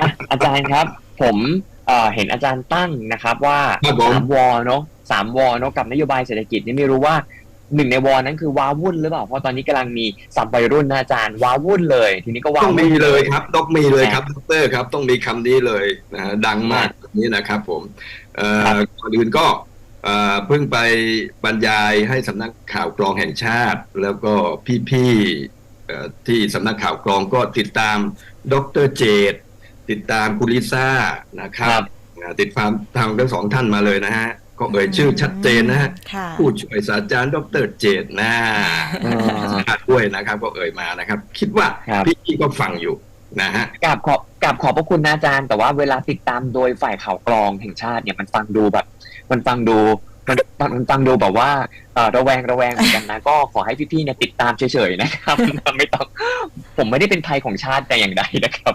อะอาจารย์ครับ ผมเอ่อเห็นอาจารย์ตั้งนะครับ ว่าครับผมสามวอเนาะสามวอเนาะกับนโยบายเศรษฐกิจนี่ไม่รู้ว่าหนึ่งในวอนั้นคือว้าวุ่นหรือเปล่าเพราะตอนนี้กำลังมีสับวัยรุ่นนะอาจารย์ว้าวุ่นเลย ทีนี้ก็ว้าต้องวุ่นมีเลยครับต้องมีเลยครับดรครับ ต้องมีคำนี้เลยนะฮะดังมากแบบนี้นะครับ ผมเอ่อก่อนอื่นก็เอ่อเพิ่งไปบรรยายให้สำนักข่าวกรองแห่งชาติ แล้วก็พี่ๆเอ่อที่สำนักข่าวกรองก็ติดตามดรเจต ติดตามคุณลิซ่านะคครัรับบอ่าติดตามทางทั้งสองท่านมาเลยนะฮะก็เอ่ยชื่อชัดเจนนะฮะค่ะผู้ช่วยศาสตราจารย์ดรเจตนะอ่าชาติด้วยนะครับ ก็เอ่ยมานะครับ คิดว่าครับพี่ๆก็ฟังอยู่นะฮะกราบขอบกราบขอบพระคุณนะอาจารย์ แต่ว่าเวลาติดตามโดยฝ่ายข่าวกรองแห่งชาติเนี่ยมันฟังดูแบบ มันฟังดูมันมันมันฟังดูแบบว่าเอ่อระแวงระแวงเหมือนกันนะ ก็ขอให้พี่ๆเนี่ยติดตามเฉยๆนะครับไม่ต้องผมไม่ได้เป็นภัยของชาติแต่อย่างใดนะครับ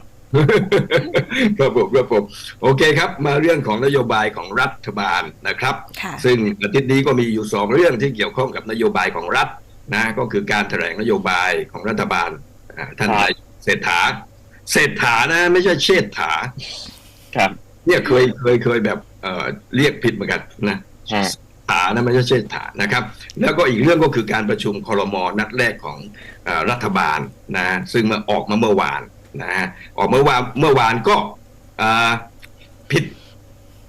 ครับผมครับผมโอเคครับ มาเรื่องของนโยบายของรัฐบาลนะครับค่ะซึ่งอาทิตย์นี้ก็มีอยู่สองเรื่องที่เกี่ยวข้องกับนโยบายของรัฐนะก็คือการแถลงนโยบายของรัฐบาลอ่าท่านครับนายกเศรษฐาเศรษฐานะไม่ใช่เชษฐา ครับ เนี่ยเคยเคยเคยแบบเอ่อเรียกผิดเหมือนกันนะฮะฐานะไม่ใช่เชษฐานะครับ แล้วก็อีกเรื่องก็คือการประชุมครมนัดแรกของเออรัฐบาลนะซึ่งมาออกมาเมื่อวาน นะฮะออกเมื่อวานเมื่อวานก็อ่าผิด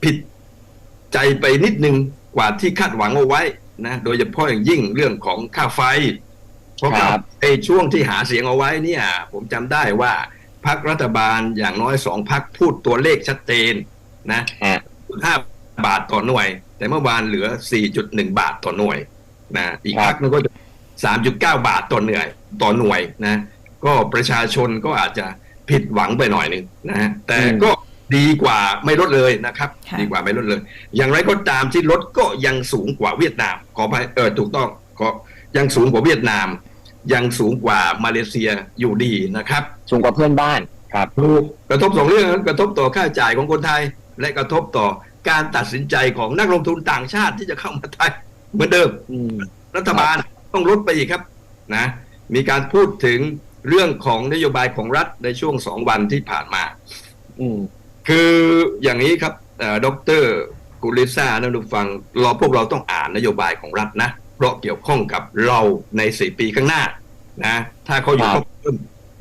ผิดใจไปนิดนึงกว่าที่คาดหวังเอาไว้นะโดยเฉพาะอย่างยิ่งเรื่องของค่าไฟ เพราะครับไอ้ช่วงที่หาเสียงเอาไว้เนี่ย ผมจำได้ว่าพักรัฐบาลอย่างน้อยสองพักพูดตัวเลขชัดเจนนะฮะห้าบาทต่อหน่วย แต่เมื่อวานเหลือ 4.1 บาทต่อหน่วยนะอีกครับพักนึงก็จะ3.9 บาทต่อหน่วยต่อหน่วยนะ ก็ประชาชนก็อาจจะผิดหวังไปหน่อยหนึ่งนะฮะแต่ก็ดีกว่าไม่ลดเลยนะครับค่ะดีกว่าไม่ลดเลย อย่างไรก็ตามที่ลดก็ยังสูงกว่าเวียดนาม ขอไปเออถูกต้องขอยังสูงกว่าเวียดนาม ยังสูงกว่ามาเลเซียอยู่ดีนะครับ สูงกว่าเพื่อนบ้านครับถูกกระทบสองเรื่องนะกระทบต่อค่าใช้จ่ายของคนไทย และกระทบต่อการตัดสินใจของนักลงทุนต่างชาติที่จะเข้ามาไทยเหมือนเดิมอืมรัฐบาลต้องลดไปอีกครับนะ มีการพูดถึง เรื่องของนโยบายของรัฐในช่วงสองวันที่ผ่านมา อืมคืออย่างนี้ครับเอ่อดรกุลิซ่านะทุกฟัง เราพวกเราต้องอ่านนโยบายของรัฐนะ เพราะเกี่ยวข้องกับเราในสี่ปีข้างหน้านะถ้าเขาอยู่คครัรบบถ้วน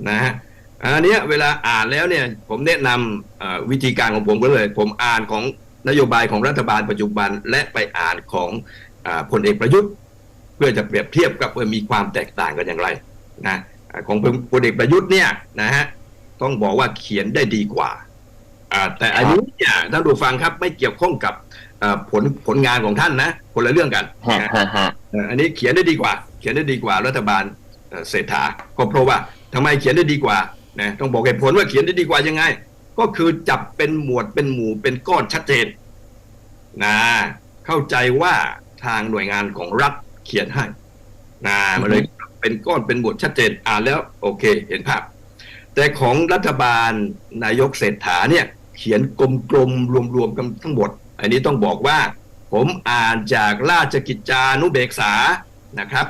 นะฮะอันเนี้ยเวลาอ่านแล้วเนี่ยผมแนะนำเอ่อวิธีการของผมก็เลย ผมอ่านของนโยบายของรัฐบาลปัจจุบันและไปอ่านของอาพลเอกประยุทธ์ เพื่อจะเปรียบเทียบกับว่ามีความแตกต่างกันอย่างไรนะอ่า ของพลเอกประยุทธ์เนี่ยนะฮะต้องบอกว่าเขียนได้ดีกว่าอ่าแต่อันนี้เนี่ยท่านผู้ฟังครับไม่เกี่ยวข้องกับอ่าผลผลงานของท่านนะคนละเรื่องกันฮะนะฮะฮะเอ่ออันนี้เขียนได้ดีกว่า เขียนได้ดีกว่ารัฐบาลเอ่อเศรษฐาก็เพราะว่าทำไมเขียนได้ดีกว่านะต้องบอกเหตุผลว่าเขียนได้ดีกว่ายังไง ก็คือจับเป็นหมวดเป็นหมู่เป็นก้อนชัดเจนนะเข้าใจว่าทางหน่วยงานของรัฐเขียนให้นะมันเลย เป็นก้อนเป็นหมวดชัดเจนอ่านแล้วโอเค เห็นภาพ แต่ของรัฐบาลนายกเศรษฐาเนี่ย เขียนกลมๆรวมๆกันทั้งหมด อันนี้ต้องบอกว่า ผมอ่านจากราชกิจจานุเบกษานะครับ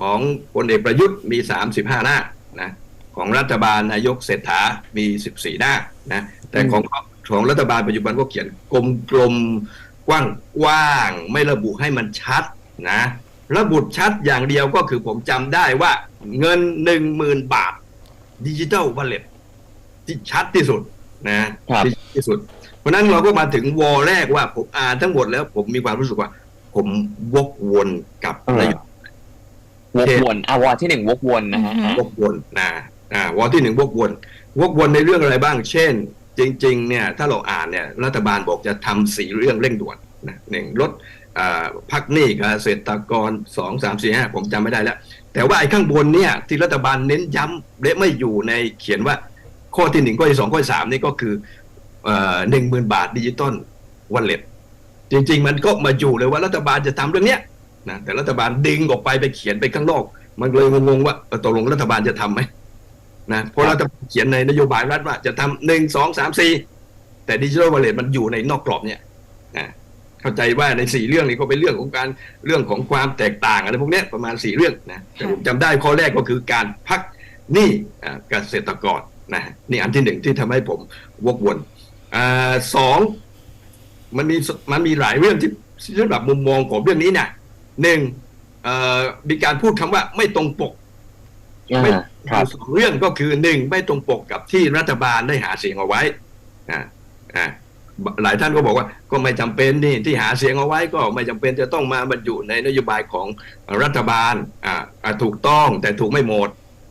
ของพลเอกประยุทธ์มี 35 หน้านะของรัฐบาลนายกเศรษฐามี 14 หน้านะแต่ของของรัฐบาลปัจจุบันก็เขียนกลมๆกว้างกว้างๆไม่ระบุให้มันชัดนะ ระบุชัดอย่างเดียวก็คือผมจำได้ว่าเงิน10,000บาทดิจิ t a ลว a ลเล็ตที่ชัดที่สุดนะครับที่ชัดที่สุด เพราะฉะนั้นเราก็มาถึงวอลแรกว่าผมอ่านทั้งหมดแล้วผมมีความรู้สึกว่า ผมวกวนกับเออนายกวกวนอาวอที่หนึ่งวกวนนะฮะอือฮึวกวนนะอ่าวอลที่หนึ่งวกวนวกวนในเรื่องอะไรบ้าง เช่น จริง ๆ เนี่ย ถ้าเราอ่านเนี่ย รัฐบาลบอกจะทำสี่เรื่องเร่งด่วนนะหนึ่งลดอ่า พักหนี้กเกษตรกรสองสามสี่ห้าผมจำไม่ได้แล้ว แต่ว่าไอ้ข้างบนเนี่ยที่รัฐบาลเน้นย้ำและไม่อยู่ในเขียนว่าข้อที่หนึ่งข้อที่สองข้อที่สามนี่ก็คือหนึ่งหมื่นบาทดิจิตอลวอลเล็ตจริง ๆ มันก็มาอยู่เลยว่ารัฐบาลจะทำเรื่องเนี้ยนะแต่รัฐบาลดึงออกไปไปเขียนไปข้างนอก มันเลยงงๆว่าตกลงรัฐบาลจะทำไหมนะเพราะรัฐบาลเขียนในนโยบายรัฐว่าจะทำหนึ่งสองสามสี่แต่ดิจิทัลวอลเล็ตมันอยู่ในนอกกรอบเนี่ยนะ เข้าใจว่าในสี่เรื่องนี้ก็เป็นเรื่องของการเรื่องของความแตกต่างอะไรพวกเนี้ยประมาณสี่เรื่องนะแต่ผมจำได้ข้อแรกก็คือการพักหนี้อ่าเกษตรกรนะนี่อันที่หนึ่งที่ทำให้ผมวกวนอ่าสองมันมีมันมีหลายเรื่องที่สำหรับมุมมองของเรื่องนี้นะหนึ่งเอ่อมีการพูดคำว่าไม่ตรงปกอ่าไม่ครับสองเรื่องก็คือหนึ่งไม่ตรงปกกับที่รัฐบาลได้หาเสียงเอาไว้อ่าอ่า หลายท่านก็บอกว่าก็ไม่จำเป็นนี่ที่หาเสียงเอาไว้ก็ไม่จำเป็นจะต้องมาบรรจุในนโยบายของรัฐบาลอ่าอ่าถูกต้องแต่ถูกไม่หมด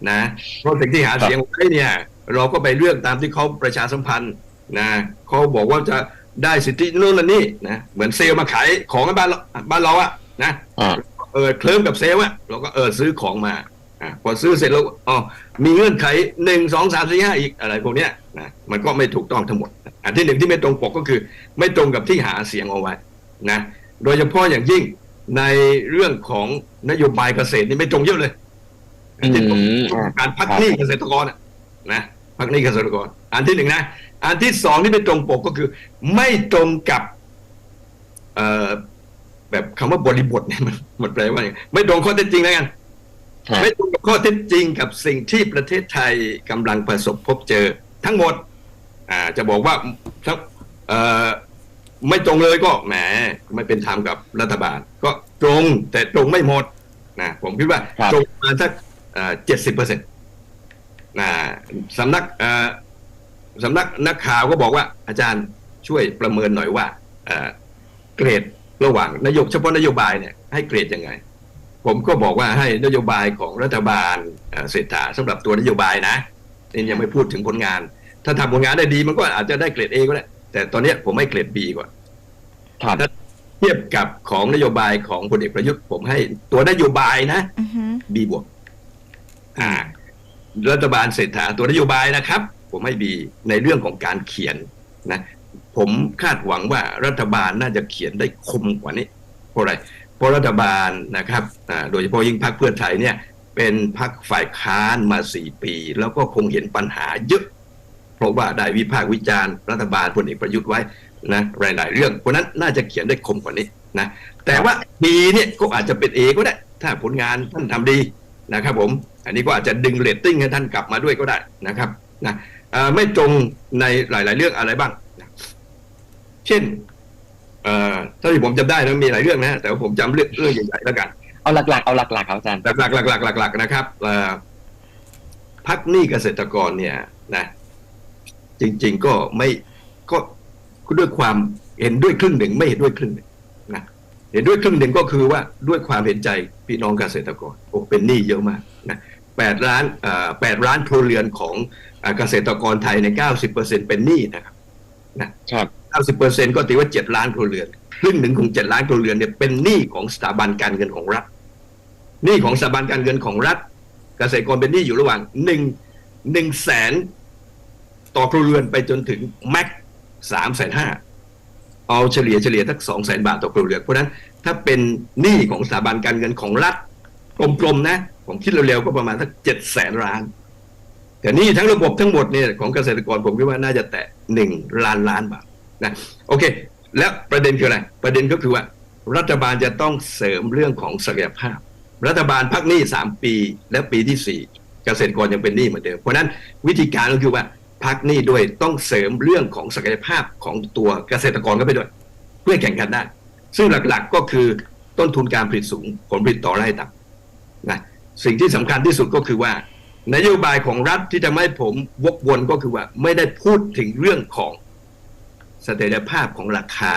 นะเพราะสิ่งที่หาเสียงเอาไว้เนี่ย เราก็ไปเลือกตามที่เขาประชาสัมพันธ์นะเขาบอกว่าจะได้สิทธินู่นนั่นนี่นะเหมือนเซลล์มาขายของให้บ้านเราบ้านเราอะนะอ่าเออเคลิ้มกับเซลล์อะเราก็เออซื้อของมา อะพอซื้อเสร็จแล้วอ๋อมีเงื่อนไขหนึ่งสองสามสี่ห้าอีกอะไรพวกเนี้ยนะมันก็ไม่ถูกต้องทั้งหมด อันที่หนึ่งที่ไม่ตรงปกก็คือ ไม่ตรงกับที่หาเสียงเอาไว้นะโดยเฉพาะอย่างยิ่งในเรื่องของนโยบายเกษตรนี่ไม่ตรงเยอะเลยอืมที่ตรงอ่าการพักหนี้เกษตรกรอะนะพักหนี้เกษตรกร อันที่หนึ่งนะอันที่สองที่ไม่ตรงปกก็คือ ไม่ตรงกับเอ่อแบบคำว่าบริบทเนี่ยมันมันแปลว่าไงไม่ตรงข้อเท็จจริงแล้วกันครับ ไม่ตรงกับข้อเท็จจริงกับสิ่งที่ประเทศไทยกำลังประสบพบเจอ ทั้งหมดอ่าจะบอกว่าทั้งเอ่อไม่ตรงเลยก็แหมไม่เป็นธรรมกับรัฐบาล ก็ตรงแต่ตรงไม่หมดนะผมคิดว่าครับตรงประมาณสักเจ็ดสิบเปอร์เซ็นต์นะสำนักเอ่อสำนักนักข่าวก็บอกว่าอาจารย์ช่วยประเมินหน่อยว่าเอ่อเกรดระหว่างนโยบเฉพาะนโยบายเนี่ยให้เกรดยังไง ผมก็บอกว่าให้นโยบายของรัฐบาลเอ่อเศรษฐาสำหรับตัวนโยบายนะนี่ยังไม่พูดถึงผลงาน ถ้าทำผลงานได้ดีมันก็อาจจะได้เกรด A ก็ได้แต่ตอนเนี้ยผมให้เกรด B ก่อนครับเทียบกับของนโยบายของพลเอกประยุทธ์ผมให้ตัวนโยบายนะอือฮึ B บวกอ่า รัฐบาลเศรษฐาตัวนโยบายนะครับ ผมให้ B ในเรื่องของการเขียนนะ ผมคาดหวังว่ารัฐบาลน่าจะเขียนได้คมกว่านี้เพราะอะไรเพ ราะรัฐบาลนะครับโดยเฉพาะยิ่งพรรคเพื่อไทยเนี่ยเป็นพรรคฝ่ายค้านมาสี่ปี แล้วก็คงเห็นปัญหาเยอะ เพราะว่าได้วิพากษ์วิจารณ์รัฐบาลพลเอกประยุทธ์ไว้นะหลายๆเรื่องเพราะนั้นน่าจะเขียนได้คมกว่านี้นะแต่ว่าปีเนี่ยก็อาจจะเป็นเอก็ได้ ถ้าผลงานท่านทำดีนะครับผมอันนี้ก็อาจจะดึงเรตติ้งให้ท่านกลับมาด้วยก็ได้นะครับนะไม่ตรงในหลาย ๆ เรื่องอะไรบ้าง เช่น เอ่อถ้าที่ผมจำได้นะมีหลายเรื่องนะแต่ว่าผมจำเรื่องเรื่องใหญ่ๆแล้วกัน เอาหลักๆเอาหลักๆครับอาจารย์หลักๆหลักๆหลักๆนะครับเอ่อพักหนี้เกษตรกรเนี่ยนะจริง ๆก็ไม่ก็ด้วยความเห็นด้วยครึ่งหนึ่งไม่เห็นด้วยครึ่งหนึ่งนะเห็นด้วยครึ่งหนึ่งก็คือว่าด้วยความเห็นใจพี่น้องเกษตรกรโอ้เป็นหนี้เยอะมากนะแปดล้านเอ่อแปดล้านครัวเรือนของเอ่อเกษตรกรไทยในเก้าสิบเปอร์เซ็นเป็นหนี้นะครับครับ เก้าสิบเปอร์เซ็นก็ตีว่าเจ็ดล้านครัวเรือน ครึ่งหนึ่งของเจ็ดล้านครัวเรือนเนี่ยเป็นหนี้ของสถาบันการเงินของรัฐ หนี้ของสถาบันการเงินของรัฐ เกษตรกรเป็นหนี้อยู่ระหว่างหนึ่งหนึ่งแสนต่อครัวเรือนไปจนถึงแม็กสามแสนห้าเอาเฉลี่ยเฉลี่ยทักสองแสนบาทต่อครัวเรือน เพราะนั้นถ้าเป็นหนี้ของสถาบันการเงินของรัฐกลมๆนะ ผมคิดเร็วๆก็ประมาณสักเจ็ดแสนล้าน แต่นี่ทั้งระบบทั้งหมดเนี่ยของเกษตรกรผมคิดว่าน่าจะแตะหนึ่งล้านล้านบาท นะโอเค แล้วประเด็นคืออะไร ประเด็นก็คือว่า รัฐบาลจะต้องเสริมเรื่องของศักยภาพ รัฐบาลพักหนี้สามปี และปีที่สี่เกษตรกรยังเป็นหนี้เหมือนเดิมเพราะนั้นวิธีการก็คือว่าพักหนี้ด้วยต้องเสริมเรื่องของศักยภาพของตัวเกษตรกรก็ไปด้วย เพื่อแข่งขันได้ ซึ่งหลักๆก็คือต้นทุนการผลิตสูงผลผลิตต่อไร่ต่ำนะสิ่งที่สำคัญที่สุดก็คือว่านโยบายของรัฐที่ทำให้ผมวกวนก็คือว่า ไม่ได้พูดถึงเรื่องของ เสถียรภาพของราคา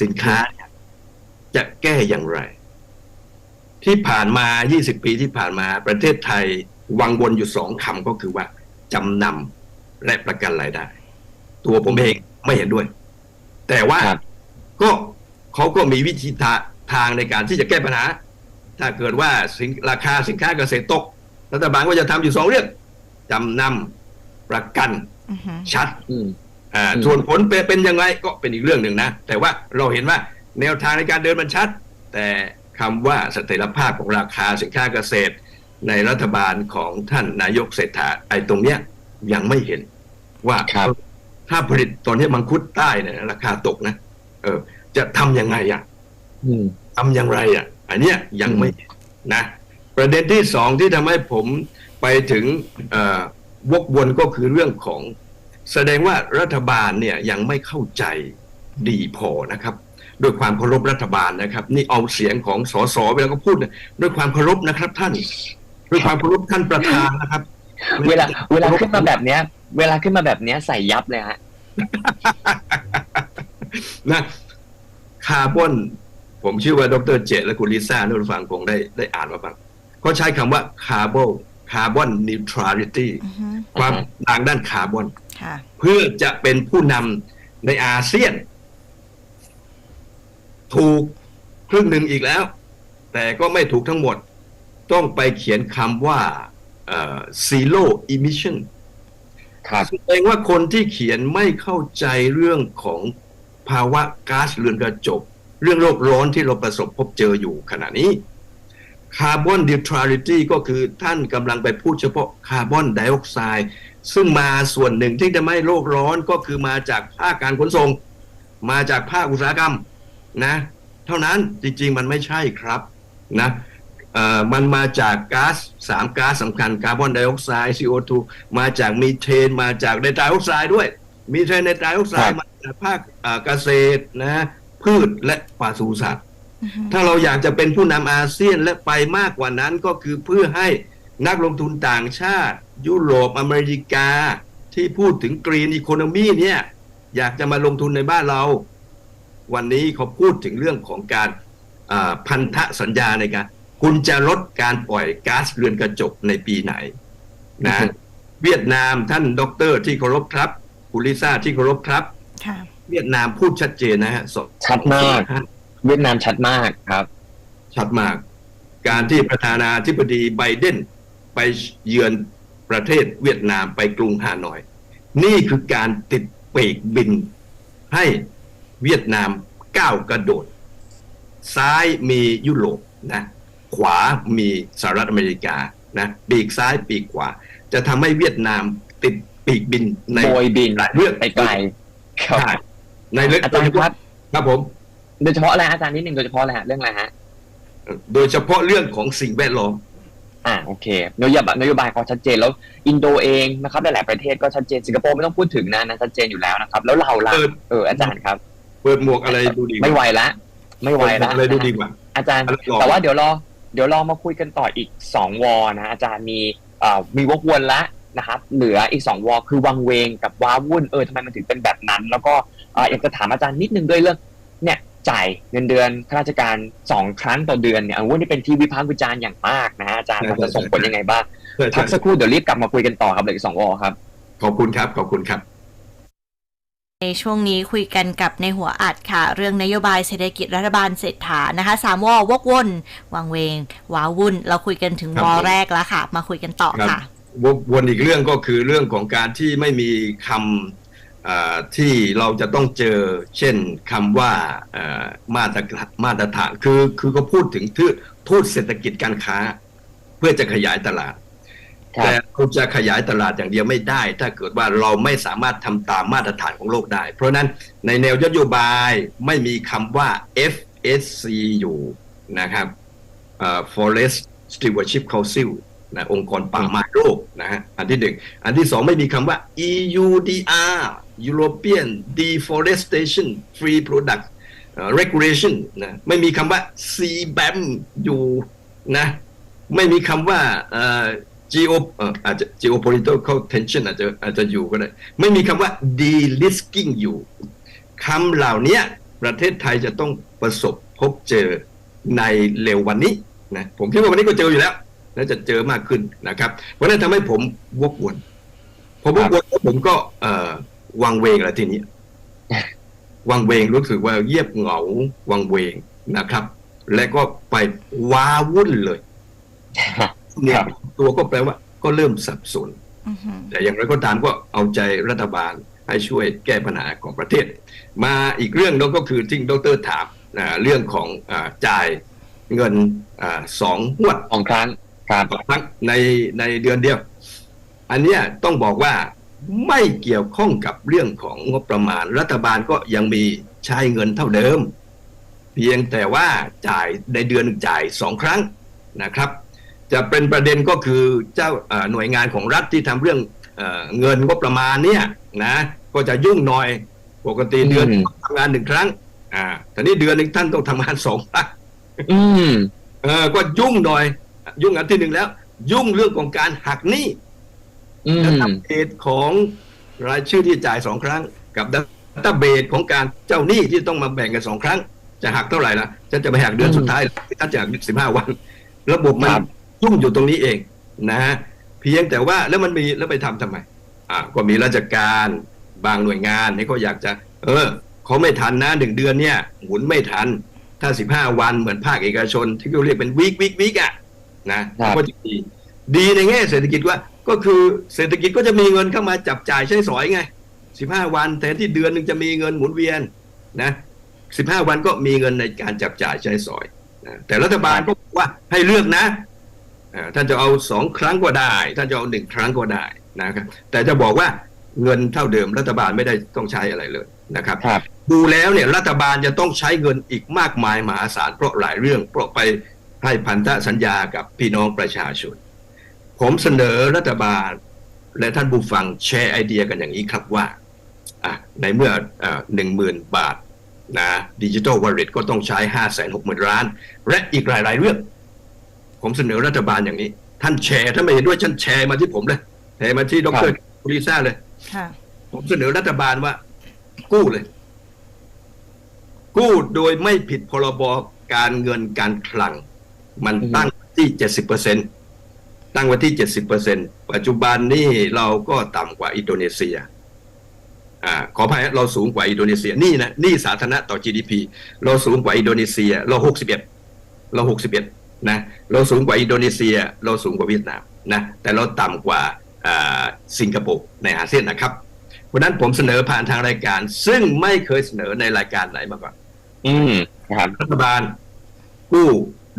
สินค้าเนี่ยจะแก้อย่างไร ที่ผ่านมา 20 ปีที่ผ่านมาประเทศไทยวังวนอยู่สองคำก็คือว่าจำนำและประกันรายได้ ตัวผมเองไม่เห็นด้วย แต่ว่าครับก็เขาก็มีวิธีทาทางในการที่จะแก้ปัญหา ถ้าเกิดว่าสินราคาสินค้าเกษตรตกรัฐบาลก็จะทำอยู่สองเรื่องจำนำประกันอือฮึชัด อืมอ่าอืมส่วนผลเป็นเป็นยังไงก็เป็นอีกเรื่องหนึ่งนะ แต่ว่าเราเห็นว่าแนวทางในการเดินมันชัด แต่คำว่าเสถียรภาพของราคาสินค้าเกษตร ในรัฐบาลของท่านนายกเศรษฐาไอ้ตรงเนี้ยยังไม่เห็นว่าครับถ้าผลิตตอนนี้มังคุดใต้เนี่ยราคาตกนะเออ จะทำยังไงอะอืมทำอย่างไรอะ อันเนี้ยยังไม่เห็นนะ ประเด็นที่สองที่ทำให้ผมไปถึงเอ่อวกวนก็คือเรื่องของ แสดงว่ารัฐบาลเนี่ยยังไม่เข้าใจดีพอนะครับด้วยความเคารพรัฐบาลนะครับ นี่เอาเสียงของสสเวลาก็พูดเนี่ยด้วยความเคารพนะครับ ท่านด้วยความเคารพท่านประธานนะครับ เวลา เวลาขึ้นมาแบบเนี้ย เวลาขึ้นมาแบบเนี้ยใส่ยับเลยฮะนะคาร์บอนผมเชื่อว่าดรเจตและคุณลิซ่านุนฟังคงได้ได้อ่านมาบ้างเขาใช้คำว่าคาร์บอน คาร์บอนนิวทรัลิตี้อือฮึความต่างด้านคาร์บอนค่ะเพื่อจะเป็นผู้นำในอาเซียน ถูกครึ่งหนึ่งอีกแล้ว แต่ก็ไม่ถูกทั้งหมด ต้องไปเขียนคำว่าเอ่อ zero emission ครับแสดงว่าคนที่เขียนไม่เข้าใจเรื่องของภาวะก๊าซเรือนกระจก เรื่องโลกร้อนที่เราประสบพบเจออยู่ขณะนี้ คาร์บอนดิวทราลิตี้ก็คือท่านกำลังไปพูดเฉพาะคาร์บอนไดออกไซด์ซึ่งมาส่วนหนึ่งที่จะไม่ให้โลกร้อนก็คือมาจากภาคการขนส่ง มาจากภาคอุตสาหกรรมนะเท่านั้นจริงๆมันไม่ใช่ครับนะเอ่อมันมาจากก๊าซสามก๊าซสำคัญคาร์บอนไดออกไซด์ CO2 มาจากมีเทน มาจากไนไตรออกไซด์ด้วย มีเทนไนไตรออกไซครัด์บมาจากภาคเอ่อเกษตรนะพืชและปศุสัตว์อือฮึ ถ้าเราอยากจะเป็นผู้นำอาเซียนและไปมากกว่านั้นก็คือเพื่อให้นักลงทุนต่างชาติ ยุโรปอเมริกา ที่พูดถึงกรีนอีโคโนมีเนี่ย อยากจะมาลงทุนในบ้านเรา วันนี้เขาพูดถึงเรื่องของการอ่าพันธสัญญาในการคุณจะลดการปล่อยก๊าซเรือนกระจกในปีไหนนะอือฮึเวียดนามท่านด็อกเตอร์ที่เคารพครับคุณลิซ่าที่เคารพครับค่ะเวียดนามพูดชัดเจนนะฮะสองชัดมาก เวียดนามชัดมากครับ ชัดมาก การที่ประธานาธิบดีไบเดนไปเยือนประเทศเวียดนามไปกรุงฮานอย นี่คือการติดปีกบิน ให้เวียดนามก้าวกระโดด ซ้ายมียุโรปนะขวามีสหรัฐอเมริกานะปีกซ้ายปีกขวา จะทำให้เวียดนามติดปีกบินในโบยบินหลายเรื่องไปไกลครับใช่ในเรื่องอาจารย์ครับครับผม โดยเฉพาะอะไรอาจารย์นิดหนึ่งโดยเฉพาะอะไรฮะเรื่องอะไรฮะโดยเฉพาะเรื่องของสิ่งแวดล้อมอ่าโอเคนโยบายนโยบายเขาชัดเจนแล้วอินโดเองนะครับหลายๆประเทศก็ชัดเจนสิงคโปร์ไม่ต้องพูดถึงนะนะชัดเจนอยู่แล้วนะครับ แล้วเราล่ะเปิดเอออาจารย์ครับ เปิดหมวกอะไรดูดีกว่าไม่ไหวละ ไม่ไหวเปิดหมละวกอะไรดูดีกว่า อาจารย์อะไรลองแต่ว่าเดี๋ยวรอเดี๋ยวรอมาคุยกันต่ออีกสองวอนะอาจารย์มีเอ่อมีวกวนละนะครับเหลืออีกสองวอคือวังเวงกับว้าวุ่นเออทำไมมันถึงเป็นแบบนั้น แล้วก็เอ่ออยากจะถามอาจารย์นิดนึงด้วยเรื่องเนี่ย จ่ายเงินเดือนข้าราชการสองครั้งต่อเดือนเนี่ยอันว่านี่เป็นที่วิพากษ์วิจารณ์อย่างมากนะฮะอาจารย์มันจะส่งผลยังไงบ้างใช่พัใช่กสักครู่เดี๋ยวรีบกลับมาคุยกันต่อครับเหลืออีกสองวอครับ ขอบคุณครับขอบคุณครับในช่วงนี้คุยกันกับในหัวอัดค่ะ เรื่องนโยบายเศรษฐกิจรัฐบาลเศรษฐานะคะสามวอวกวนวางเวงว้าวุ่น เราคุยกันถึงครับวอผมแรกแล้วค่ะ มาคุยกันต่อครับค่ะวกวนอีกเรื่องก็คือเรื่องของการที่ไม่มีคำอ่า ที่เราจะต้องเจอเช่นคำว่าอ่ามาตรมาตรฐานคือคือเขาพูดถึงทูตทูตเศรษฐกิจการค้า เพื่อจะขยายตลาดครับแต่เราจะขยายตลาดอย่างเดียวไม่ได้ ถ้าเกิดว่าเราไม่สามารถทำตามมาตรฐานของโลกได้ เพราะฉะนั้นในแนวนโยบายไม่มีคำว่า FSC อยู่นะครับเอ่อ Forest Stewardship Council นะองค์กรป่าไม้โลกนะฮะอันที่หนึ่งอันที่สองไม่มีคำว่า EUDR European Deforestation Free Product Regulation นะไม่มีคำว่า CBAM อยู่นะไม่มีคำว่าเอ่อ geo อาจจะ geopolitical tension อาจจะอาจจะอยู่ก็ได้ ไม่มีคำว่า delisting อยู่คำเหล่านี้ประเทศไทยจะต้องประสบพบเจอในเร็ววันนี้นะผมคิดว่าวันนี้ก็เจออยู่แล้วและจะเจอมากขึ้นนะครับ เพราะนั้นทำให้ผมวกวนพอวกวนผมก็เออ วังเวงแล้วทีนี้ วังเวงรู้สึกว่าเยียบเหงาวังเวงนะครับ และก็ไปว้าวุ่นเลยเนี่ยครับตัวก็แปลว่า ก็เริ่มสับสนอือฮึแต่อย่างไรก็ตามก็เอาใจรัฐบาลให้ช่วยแก้ปัญหาของประเทศ มาอีกเรื่องนึงก็คือที่ดรถามอ่าเรื่องของอาจ่ายเงินอาสองงวดสองครั้งครับครั้งในในเดือนเดียว อันเนี้ยต้องบอกว่า ไม่เกี่ยวข้องกับเรื่องของงบประมาณ รัฐบาลก็ยังมีใช้เงินเท่าเดิม เพียงแต่ว่าจ่ายในเดือนหนึ่งจ่ายสองครั้งนะครับ จะเป็นประเด็นก็คือเจ้าอ่าหน่วยงานของรัฐที่ทำเรื่องเอ่อเงินงบประมาณเนี่ยนะก็จะยุ่งหน่อยปกติเดือนอืมทำงานหนึ่งครั้ง อ่าทีนี้เดือนหนึ่งท่านต้องทำงานสองครั้งอืมเออก็ยุ่งหน่อย ยุ่งอันที่หนึ่งแล้ว ยุ่งเรื่องของการหักหนี้อื ดัตมต้าเบสของรายชื่อที่จ่ายสองครั้ง กับดัตต้าเบสของการเจ้าหนี้ที่ต้องมาแบ่งกันสองครั้ง จะหักเท่าไหร่ล่ะฉันจะไปหักเดือนอืมสุดท้ายท่านจะหักสิบห้าวัน ระบบมันครับยุ่งอยู่ตรงนี้เองนะฮะเพียงแต่ว่าแล้วมันมีแล้วไปทำทำไม อ่าก็มีราชการบางหน่วยงานที่เขาอยากจะ เออเขาไม่ทันนะหนึ่งเดือนเนี่ยหมุนไม่ทัน ถ้าสิบห้าวันเหมือนภาคเอกชน ที่เขาเรียกเป็นวีควีควีคอะนะครับก็จะดีดีในแง่เศรษฐกิจว่า ก็คือเศรษฐกิจก็จะมีเงินเข้ามาจับจ่ายใช้สอยไงสิบห้าวันแทนที่เดือนหนึ่งจะมีเงินหมุนเวียนนะสิบห้าวันก็มีเงินในการจับจ่ายใช้สอยนะแต่รัฐบาลก็บอกว่าให้เลือกนะอ่าท่านจะเอาสองครั้งก็ได้ ท่านจะเอาหนึ่งครั้งก็ได้นะครับแต่จะบอกว่าเงินเท่าเดิมรัฐบาลไม่ได้ต้องใช้อะไรเลยนะครับครับดูแล้วเนี่ยรัฐบาลจะต้องใช้เงินอีกมากมายมหาศาลเพราะหลายเรื่อง เพราะไปให้พันธสัญญากับพี่น้องประชาชน ผมเสนอรัฐบาล และท่านผู้ฟังแชร์ไอเดียกันอย่างนี้ครับว่าอะในเมื่อหนึ่งหมื่นบาทนะดิจิทัลวอลเล็ตก็ต้องใช้ห้าแสนหกหมื่นล้าน และอีกหลาย ๆ เรื่อง ผมเสนอรัฐบาลอย่างนี้ ท่านแชร์ถ้าไม่เห็นด้วยท่านแชร์มาที่ผมเลยแชร์มาที่ดครัรบลิซ่าเลยค่ะผมเสนอรัฐบาลว่า กู้เลย กู้โดยไม่ผิดพรบการเงินการคลัง มันอืมตั้งที่เจ็ดสิบเปอร์เซ็นตั้ งไว้ที่เจ็ดสิบเปอร์เซ็นปัจจุบันนี่เราก็ต่ำกว่าอินโดนีเซียอ่าขออภัยเราสูงกว่าอินโดนีเซียนี่นะนี่สาธารณะต่อ GDP เราสูงกว่าอินโดนีเซีย เราหกสิบเอ็ดเราหกสิบเอ็ดนะ เราสูงกว่าอินโดนีเซีย เราสูงกว่าเวียดนามนะแต่เราต่ำกว่าอ่าสิงคโปร์ในอาเซียนนะครับเพราะฉะนั้นผมเสนอผ่านทางรายการ ซึ่งไม่เคยเสนอในรายการไหนมาก่อนอืมครับรัฐบาลกู้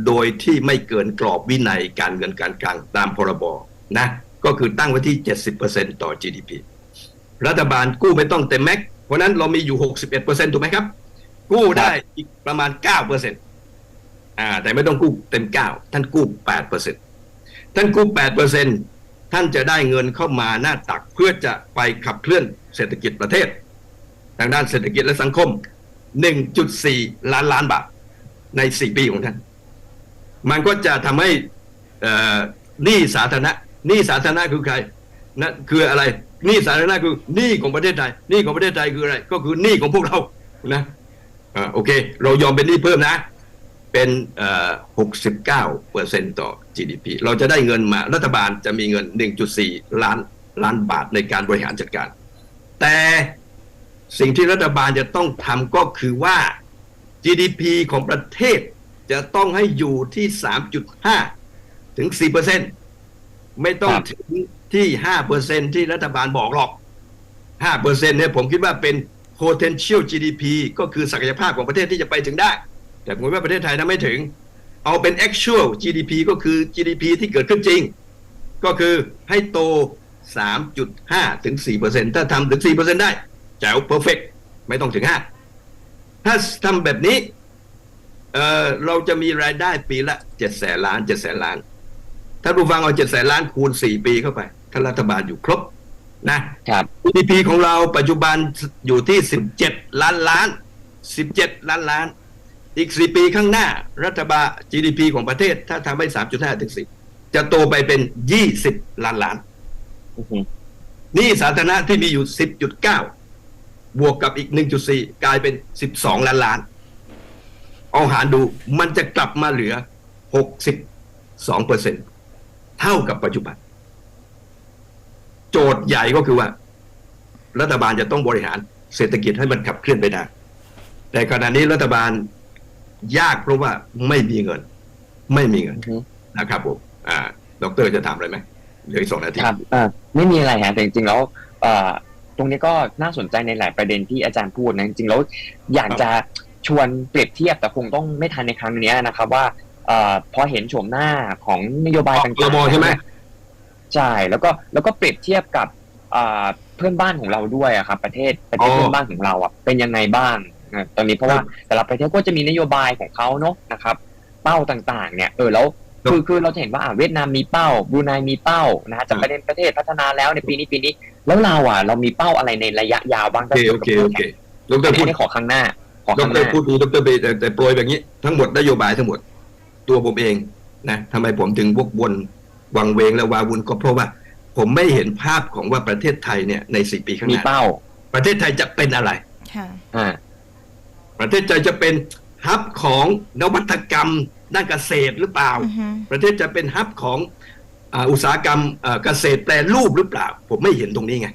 โดยที่ไม่เกินกรอบวินัยการเงินการคลังตามพรบนะก็คือตั้งไว้ที่ 70%ต่อ GDP รัฐบาลกู้ไม่ต้องเต็มแม็กซ์เพราะฉะนั้นเรามีอยู่ 61%ถูกไหมครับ กู้ได้อีกประมาณ 9%อ่าแต่ไม่ต้องกู้เต็ม 9 ท่านกู้ 8%ท่านกู้ 8%ท่านจะได้เงินเข้ามาหน้าตักเพื่อจะไปขับเคลื่อนเศรษฐกิจประเทศ ทางด้านเศรษฐกิจและสังคม 1.4 ล้านล้านบาทใน 4 ปีของท่าน มันก็จะทำให้หนี้สาธารณะหนี้สาธารณะคือใครนะคืออะไรหนี้สาธารณะคือหนี้ของประเทศไทยหนี้ของประเทศไทยคืออะไร ก็คือหนี้ของพวกเรานะอ่าโอเค เรายอมเป็นหนี้เพิ่มนะ เป็นเอ่อ69เปอร์เซ็นต่อ GDP เราจะได้เงินมารัฐบาลจะมีเงิน 1.4 ล้านล้านบาทในการบริหารจัดการ แต่สิ่งที่รัฐบาลจะต้องทำก็คือว่า GDP ของประเทศ จะต้องให้อยู่ที่ 3.5 ถึง 4%ไม่ต้องครับถึงที่ 5%ที่รัฐบาลบอกหรอก 5%เนี่ยผมคิดว่าเป็น potential GDP ก็คือศักยภาพของประเทศที่จะไปถึงได้ แต่ผมว่าประเทศไทยนั้นไม่ถึง เอาเป็น actual GDP ก็คือ GDP ที่เกิดขึ้นจริง ก็คือให้โต 3.5 ถึง 4%ถ้าทำถึง 4%ได้แจ๋ว perfect ไม่ต้องถึง 5 ถ้าทำแบบนี้ เอ่อเราจะมีรายได้ปีละ7แสนล้าน7แสนล้าน ถ้าผู้ฟังเอา7แสนล้านคูณ4ปีเข้าไป ถ้ารัฐบาลอยู่ครบนะครับ GDP ของเราปัจจุบันอยู่ที่17ล้านล้าน17ล้านล้าน อีก4ปีข้างหน้า รัฐบาล GDP ของประเทศ ถ้าทำให้3.5ถึง10จะโตไปเป็น20ล้านล้านอือฮึนี่สาธารณะที่มีอยู่10.9บวกกับอีก1.4กลายเป็น12ล้านล้าน เอาหารดูมันจะกลับมาเหลือ 62เปอร์เซ็นเท่ากับปัจจุบัน โจทย์ใหญ่ก็คือว่า รัฐบาลจะต้องบริหารเศรษฐกิจให้มันขับเคลื่อนไปได้ แต่ขณะนี้รัฐบาลยากเพราะว่าไม่มีเงิน ไม่มีเงินอือฮึนะครับผมอ่า ดรจะถามอะไรไหมเหลืออีกสองนาทีครับเอ่อไม่มีอะไรฮะแต่จริงๆแล้วเอ่อตรงนี้ก็น่าสนใจในหลายประเด็นที่อาจารย์พูดนะจริงๆแล้วอยากจะ ชวนเปรียบเทียบแต่คงต้องไม่ทันในครั้งนี้นะครับ ว่าเอ่อพอเห็นโฉมหน้าของนโยบายต่างพรบๆใช่ไหมใช่แล้วก็แล้วก็เปรียบเทียบกับเอ่อเพื่อนบ้านของเราด้วยอะครับ ประเทศประเทศอ๋อเพื่อนบ้านของเราอะเป็นยังไงบ้างนะตอนนี้เพราะว่าแต่ละประเทศก็จะมีนโยบายของเขาเนาะนะครับ เป้าต่างๆ เนี่ยเออแล้วคือคือเราจะเห็นว่าอ่าเวียดนามมีเป้าบรูไนมีเป้านะฮะจะไปเป็นประเทศพัฒนาแล้วในปีนี้ปีนี้ แล้วเราอะเรามีเป้าอะไรในระยะยาวบ้างโอเคโอเคโอเคดอัรนพูดนี้ขอข้างหน้า ขอดข้างหรน้าพูดดีดรเบย์แต่แต่โปรยแบบนี้ทั้งหมดนโยบายทั้งหมด ตัวผมเองนะทำไมผมถึงวกวนวังเวงและวาวุ่นก็เพราะว่า ผมไม่เห็นภาพของว่าประเทศไทยเนี่ยในสี่ปีข้างหมีน้าเป้าประเทศไทยจะเป็นอะไร ค่ะ อ่า ประเทศไทยจะเป็นฮับของนวัตกรรมด้านเกษตรหรือเปล่า อือฮึ ประเทศจะเป็นฮับของอ่าอุตสาหกรรมอ่าเกษตรแปรรูปหรือเปล่า ผมไม่เห็นตรงนี้ไง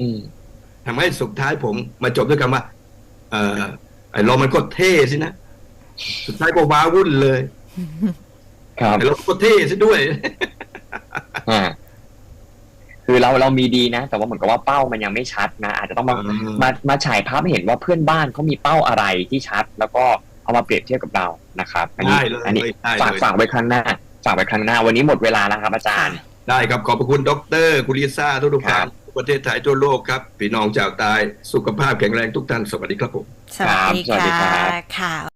อืม ทำให้สุดท้ายผมมาจบด้วยคำว่าเออ ไอ้เรามันก็เท่สินะ สุดท้ายก็ว้าวุ่นเลย ครับไอ้เราก็เท่ซะด้วย อ่าคือเราเรามีดีนะ แต่ว่าเหมือนกับว่าเป้ามันยังไม่ชัดนะอาจจะต้องมามามาฉายภาพให้เห็นว่าเพื่อนบ้านเขามีเป้าอะไรที่ชัด แล้วก็เอามาเปรียบเทียบกับเรานะครับ อันนี้ได้เลยอันนี้ได้เลยฝากฝากไว้ครั้งหน้า ฝากไว้ครั้งหน้า วันนี้หมดเวลาแล้วครับอาจารย์ ได้ครับขอบพระคุณดรคุณลิซ่าทุกๆครัท่าบน ประเทศไทยทั่วโลกครับ พี่น้องชาวใตายสุขภาพแข็งแรงทุกท่าน สวัสดีครับผม สวัสดีครับสวัสดีครัค่ะบค่ะ